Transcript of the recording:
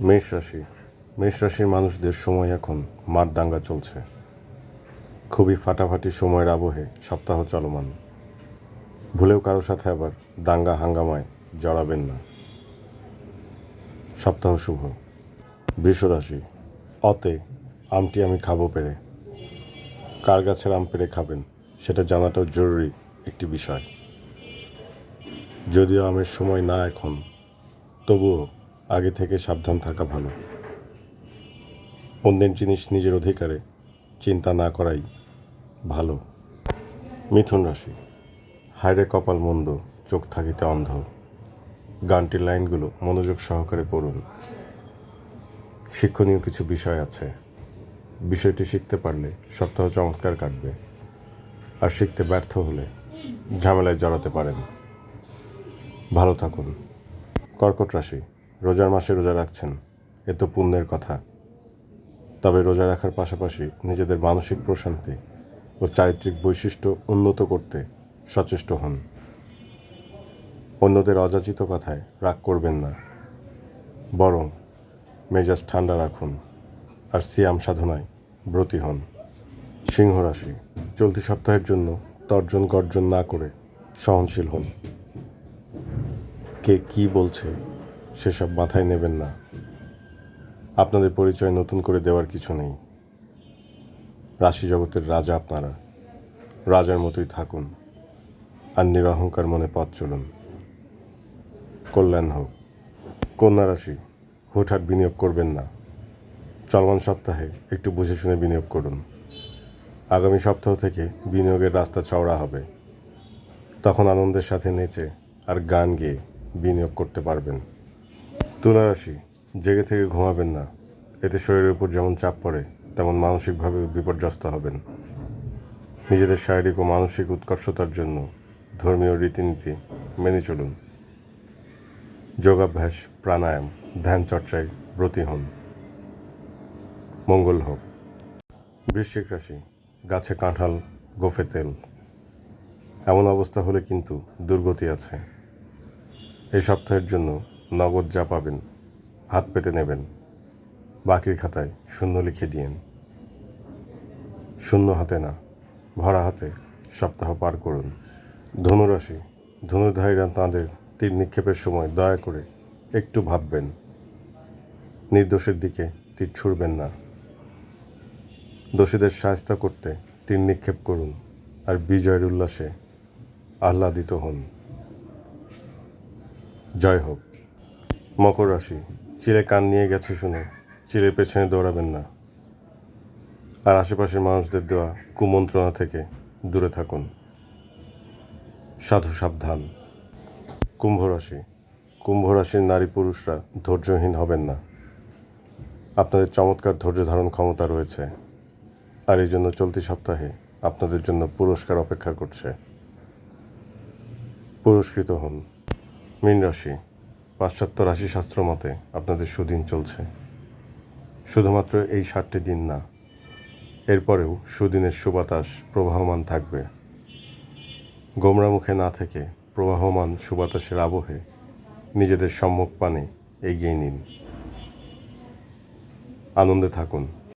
মেষ রাশি। মেষ রাশির মানুষদের সময় এখন মার দাঙ্গা চলছে। খুবই ফাটাফাটি সময়ের আবহে সপ্তাহ চলমান। ভুলেও কারও সাথে আবার দাঙ্গা হাঙ্গামায় জড়াবেন না। সপ্তাহ শুভ। বৃষ রাশি। অতে আমটি আমি খাব পেরে কার গাছের আম পেরে খাবেন সেটা জানাটাও জরুরি একটি বিষয়। যদিও আমের সময় না এখন, তবুও আগে থেকে সাবধান থাকা ভালো। অন্যের জিনিস নিজের অধিকারে চিন্তা না করাই ভালো। মিথুন রাশি, হায়রে কপাল মন্দ, চোখ থাকিতে অন্ধ। গানটির লাইনগুলো মনোযোগ সহকারে পড়ুন। শিক্ষণীয় কিছু বিষয় আছে। বিষয়টি শিখতে পারলে সপ্তাহ চমৎকার কাটবে। আর শিখতে ব্যর্থ হলে ঝামেলায় জড়াতে পারেন। ভালো থাকুন। কর্কট রাশি রোজার মাসে রোজা রাখছেন, এ তো পুণ্যের কথা। তবে রোজা রাখার পাশাপাশি নিজেদের মানসিক প্রশান্তি ও চারিত্রিক বৈশিষ্ট্য উন্নত করতে সচেষ্ট হন। অন্যদের অযাচিত কথায় রাগ করবেন না। বরং মেজাজ ঠান্ডা রাখুন আর সিয়াম সাধনায় ব্রতী হন। সিংহ রাশি, চলতি সপ্তাহের জন্য তর্জন গর্জন না করে সহনশীল হন। কে কি বলছে সেসব মাথায় নেবেন না। আপনাদের পরিচয় নতুন করে দেওয়ার কিছু নেই। রাশি জগতের রাজা আপনারা। রাজার মতোই থাকুন। আর নিরহংকার মনে পথ চলুন। কল্যাণ হোক। কন্যা রাশি, হুটহাট বিনিয়োগ করবেন না। চলমান সপ্তাহে একটু বুঝে শুনে বিনিয়োগ করুন। আগামী সপ্তাহ থেকে বিনিয়োগের রাস্তা চওড়া হবে। তখন আনন্দের সাথে নেচে আর গান গেয়ে বিনিয়োগ করতে পারবেন। তুলা রাশি জেগে থেকে ঘুমাবেন না। এতে শরীরের উপর যেমন চাপ পড়ে, তেমন মানসিকভাবে বিপর্যস্ত হবেন। নিজেদের শারীরিক ও মানসিক উৎকর্ষতার জন্য ধর্মীয় রীতিনীতি মেনে চলুন। যোগাভ্যাস, প্রাণায়াম, ধ্যান চর্চায় ব্রতী হন। মঙ্গল হোক। বৃশ্চিক রাশি, গাছে কাঁঠাল, গোফে তেল। এমন অবস্থা হলে কিন্তু দুর্গতি আছে। এই সপ্তাহের জন্য নগদ যা পাবেন, হাত পেতে নেবেন। বাকির খাতায় শূন্য লিখে দিয়েন। শূন্য হাতে না, ভরা হাতে সপ্তাহ পার করুন। ধনুরাশি ধনুধারীরা তাঁদের তীর নিক্ষেপের সময় দয়া করে একটু ভাববেন। নির্দোষের দিকে তীর ছুড়বেন না। দোষীদের সাহায্য করতে তীর নিক্ষেপ করুন আর বিজয়ের উল্লাসে আহ্লাদিত হন। জয় হোক। মকর রাশি। চিলে কান নিয়ে গেছে শুনে, চিলের পেছনে দৌড়াবেন না। আর আশেপাশের মানুষদের দেওয়া কুমন্ত্রণা থেকে দূরে থাকুন। সাধু সাবধান। কুম্ভ রাশি। কুম্ভ রাশির নারী পুরুষরা ধৈর্যহীন হবেন না। আপনাদের চমৎকার ধৈর্য ধারণ ক্ষমতা রয়েছে। আর এই জন্য চলতি সপ্তাহে আপনাদের জন্য পুরস্কার অপেক্ষা করছে। পুরস্কৃত হন। মীন রাশি। পাশ্চাত্য রাশি শাস্ত্র মতে আপনাদের সুদিন চলছে। শুধুমাত্র এই ষাটটি দিন না, এরপরেও সুদিনের সুবাতাস প্রবাহমান থাকবে। গোমরা মুখে না থেকে প্রবাহমান সুবাতাসের আবহে নিজেদের সম্মুখ পানে এগিয়ে নিন। আনন্দে থাকুন।